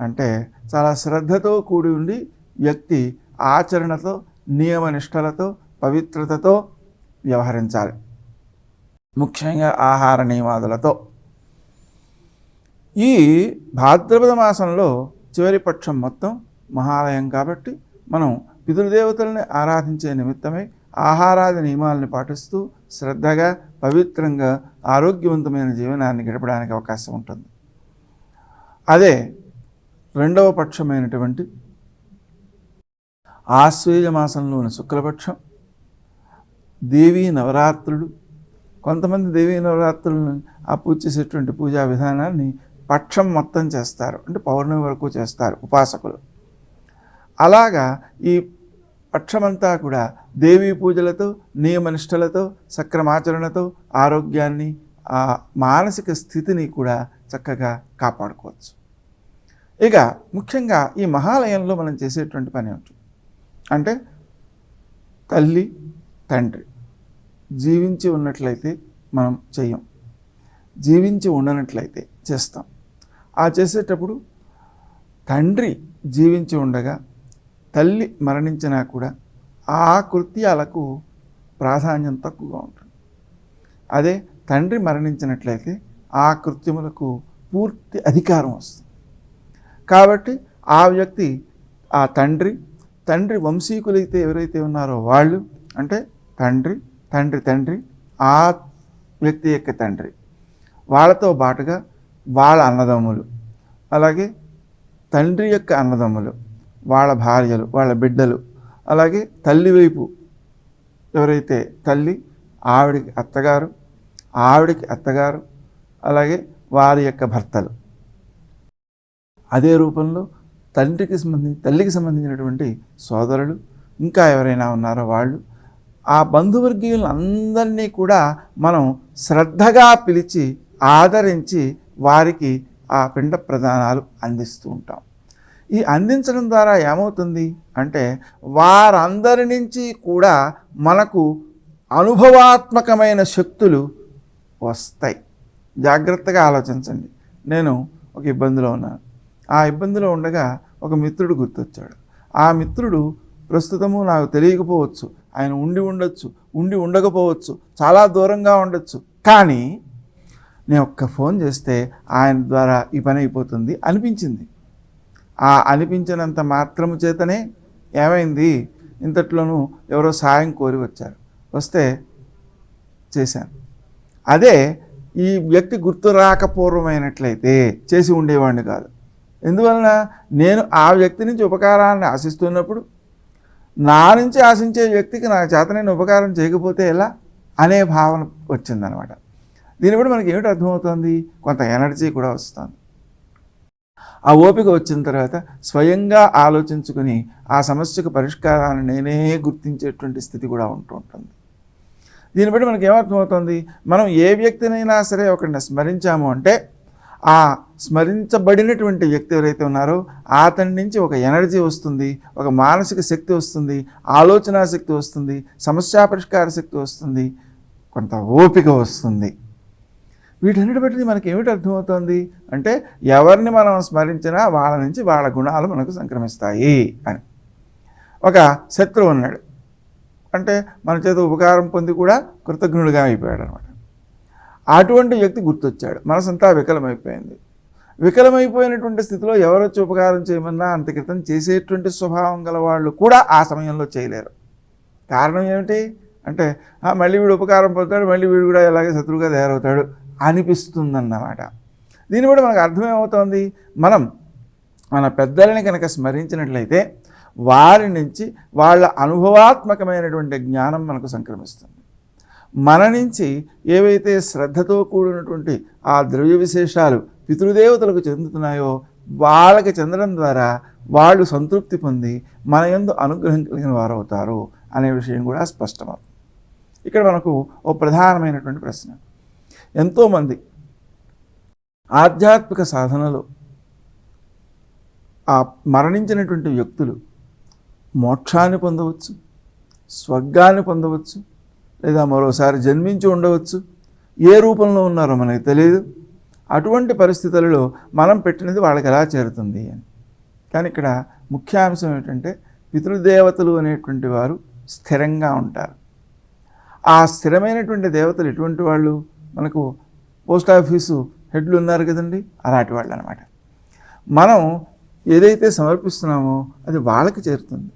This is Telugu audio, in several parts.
అంటే చాలా శ్రద్ధతో కూడి ఉండి వ్యక్తి ఆచరణతో నియమనిష్టలతో పవిత్రతతో వ్యవహరించాలి. ముఖ్యంగా ఆహార నియమాదులతో. ఈ భాద్రపద మాసంలో చివరి పక్షం మొత్తం మహాలయం కాబట్టి మనం పితృదేవతల్ని ఆరాధించే నిమిత్తమై ఆహారాది నియమాలను పాటిస్తూ శ్రద్ధగా పవిత్రంగా ఆరోగ్యవంతమైన జీవనాన్ని గడపడానికి అవకాశం ఉంటుంది. అదే రెండవ పక్షమైనటువంటి ఆశ్వేజ మాసంలోని శుక్లపక్షం దేవీ నవరాత్రులు. కొంతమంది దేవీ నవరాత్రులను ఆ పూజ చేసేటువంటి పూజా విధానాన్ని పక్షం మొత్తం చేస్తారు. అంటే పౌర్ణమి వరకు చేస్తారు ఉపాసకులు. అలాగా ఈ పక్షమంతా కూడా దేవీ పూజలతో నియమనిష్టలతో సక్రమాచరణతో ఆరోగ్యాన్ని ఆ మానసిక స్థితిని కూడా చక్కగా కాపాడుకోవచ్చు. ఇక ముఖ్యంగా ఈ మహాలయంలో మనం చేసేటువంటి పని ఉంటుంది అంటే తల్లి తండ్రి జీవించి ఉన్నట్లయితే మనం చెయ్యం. జీవించి ఉండనట్లయితే చేస్తాం. ఆ చేసేటప్పుడు తండ్రి జీవించి ఉండగా తల్లి మరణించినా కూడా ఆ కృత్యాలకు ప్రాధాన్యం తక్కువగా ఉంటుంది. అదే తండ్రి మరణించినట్లయితే ఆ కృత్యములకు పూర్తి అధికారం వస్తుంది. కాబట్టి ఆ వ్యక్తి ఆ తండ్రి తండ్రి వంశీకులైతే ఎవరైతే ఉన్నారో వాళ్ళు అంటే తండ్రి తండ్రి తండ్రి ఆ వ్యక్తి యొక్క తండ్రి. వాళ్ళతో బాటుగా వాళ్ళ అన్నదమ్ములు అలాగే తండ్రి యొక్క అన్నదమ్ములు వాళ్ళ భార్యలు వాళ్ళ బిడ్డలు అలాగే తల్లి వైపు ఎవరైతే తల్లి ఆవిడికి అత్తగారు ఆవిడికి అత్తగారు అలాగే వారి యొక్క భర్తలు. అదే రూపంలో తండ్రికి సంబంధించి తల్లికి సంబంధించినటువంటి సోదరులు ఇంకా ఎవరైనా ఉన్నారో వాళ్ళు ఆ బంధువర్గీయులను అందరినీ కూడా మనం శ్రద్ధగా పిలిచి ఆదరించి వారికి ఆ పిండ ప్రదానాలు అందిస్తూ ఉంటాం. ఈ అందించడం ద్వారా ఏమవుతుంది అంటే వారందరి నుంచి కూడా మనకు అనుభవాత్మకమైన శక్తులు వస్తాయి. జాగ్రత్తగా ఆలోచించండి. నేను ఒక ఇబ్బందిలో ఉన్నాను. ఆ ఇబ్బందిలో ఉండగా ఒక మిత్రుడు గుర్తొచ్చాడు. ఆ మిత్రుడు ప్రస్తుతము నాకు తెలియకపోవచ్చు. ఆయన ఉండి ఉండొచ్చు ఉండి ఉండకపోవచ్చు చాలా దూరంగా ఉండొచ్చు. కానీ నేను ఒక్క ఫోన్ చేస్తే ఆయన ద్వారా ఈ పని అయిపోతుంది అనిపించింది. ఆ అనిపించినంత మాత్రము చేతనే ఏమైంది? ఇంతట్లోనూ ఎవరో సాయం కోరి వచ్చారు. వస్తే చేశాను. అదే ఈ వ్యక్తి గుర్తు రాకపూర్వమైనట్లయితే చేసి ఉండేవాడిని కాదు. ఎందువలన నేను ఆ వ్యక్తి నుంచి ఉపకారాన్ని ఆశిస్తున్నప్పుడు నా నుంచి ఆశించే వ్యక్తికి నా చేత నేను ఉపకారం చేయకపోతే ఎలా? అనే భావన వచ్చిందనమాట. దీన్ని బట్టి మనకి ఏమిటి అర్థమవుతుంది? కొంత ఎనర్జీ కూడా వస్తుంది. ఆ ఓపిక వచ్చిన తర్వాత స్వయంగా ఆలోచించుకుని ఆ సమస్యకు పరిష్కారాన్ని నేనే గుర్తించేటువంటి స్థితి కూడా ఉంటూ ఉంటుంది. దీన్ని బట్టి మనకి ఏమర్థమవుతుంది? మనం ఏ వ్యక్తినైనా సరే ఒకరిని స్మరించాము అంటే ఆ స్మరించబడినటువంటి వ్యక్తి ఎవరైతే ఉన్నారో అతని నుంచి ఒక ఎనర్జీ వస్తుంది ఒక మానసిక శక్తి వస్తుంది ఆలోచన శక్తి వస్తుంది సమస్యా పరిష్కార శక్తి వస్తుంది కొంత ఓపిక వస్తుంది. వీటన్నిటి బట్టి మనకి ఏమిటి అర్థమవుతుంది? అంటే ఎవరిని మనం స్మరించినా వాళ్ళ నుంచి వాళ్ళ గుణాలు మనకు సంక్రమిస్తాయి అని. ఒక శత్రువు ఉన్నాడు. అంటే మన చేత ఉపకారం పొంది కూడా కృతజ్ఞుడిగా అయిపోయాడు అనమాట అటువంటి వ్యక్తి గుర్తొచ్చాడు. మనసంతా వికలమైపోయింది. వికలమైపోయినటువంటి స్థితిలో ఎవరొచ్చి వచ్చి ఉపకారం చేయమన్నా అంత క్రితం చేసేటువంటి స్వభావం గల వాళ్ళు కూడా ఆ సమయంలో చేయలేరు. కారణం ఏమిటి? అంటే మళ్ళీ వీడు ఉపకారం పొందుతాడు మళ్ళీ వీడు కూడా ఇలాగే శత్రువుగా తయారవుతాడు అనిపిస్తుందన్నమాట. దీన్ని కూడా మనకు అర్థమేమవుతోంది? మనం మన పెద్దలని కనుక స్మరించినట్లయితే వారి నుంచి వాళ్ళ అనుభవాత్మకమైనటువంటి జ్ఞానం మనకు సంక్రమిస్తుంది. మన నుంచి ఏవైతే శ్రద్ధతో కూడినటువంటి ఆ ద్రవ్య విశేషాలు పితృదేవతలకు చెందుతున్నాయో వాళ్ళకి చెందడం ద్వారా వాళ్ళు సంతృప్తి పొంది మన ఎందు అనుగ్రహం కలిగిన వారు అవుతారు అనే విషయం కూడా స్పష్టమవుతుంది. ఇక్కడ మనకు ఓ ప్రధానమైనటువంటి ప్రశ్న. ఎంతోమంది ఆధ్యాత్మిక సాధనలో ఆ మరణించినటువంటి వ్యక్తులు మోక్షాన్ని పొందవచ్చు స్వర్గాన్ని పొందవచ్చు లేదా మరోసారి జన్మించి ఉండవచ్చు. ఏ రూపంలో ఉన్నారో మనకి తెలియదు అటువంటి పరిస్థితులలో మనం పెట్టినది వాళ్ళకి ఎలా చేరుతుంది అని. కానీ ఇక్కడ ముఖ్యాంశం ఏంటంటే పితృదేవతలు అనేటువంటి వారు స్థిరంగా ఉంటారు. ఆ స్థిరమైనటువంటి దేవతలు ఎటువంటి వాళ్ళు? మనకు పోస్ట్ ఆఫీసు హెడ్లు ఉన్నారు కదండి. అలాంటి వాళ్ళు అనమాట మనం ఏదైతే సమర్పిస్తున్నామో అది వాళ్ళకి చేరుతుంది.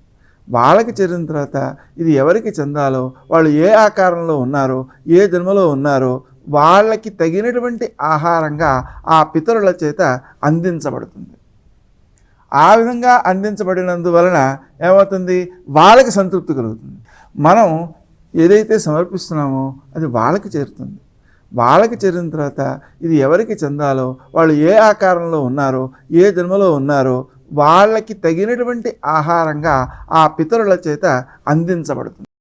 వాళ్ళకి చేరిన తర్వాత ఇది ఎవరికి చెందాలో వాళ్ళు ఏ ఆకారంలో ఉన్నారో ఏ జన్మలో ఉన్నారో వాళ్ళకి తగినటువంటి ఆహారంగా ఆ పితరుల చేత అందించబడుతుంది. ఆ విధంగా అందించబడినందువలన ఏమవుతుంది? వాళ్ళకి సంతృప్తి కలుగుతుంది. మనం ఏదైతే సమర్పిస్తున్నామో అది వాళ్ళకి చేరుతుంది. వాళ్ళకి చేరిన తర్వాత ఇది ఎవరికి చెందాలో వాళ్ళు ఏ ఆకారంలో ఉన్నారో ఏ జన్మలో ఉన్నారో వాళ్ళకి తగినటువంటి ఆహారంగా ఆ పితరుల చేత అందించబడుతుంది.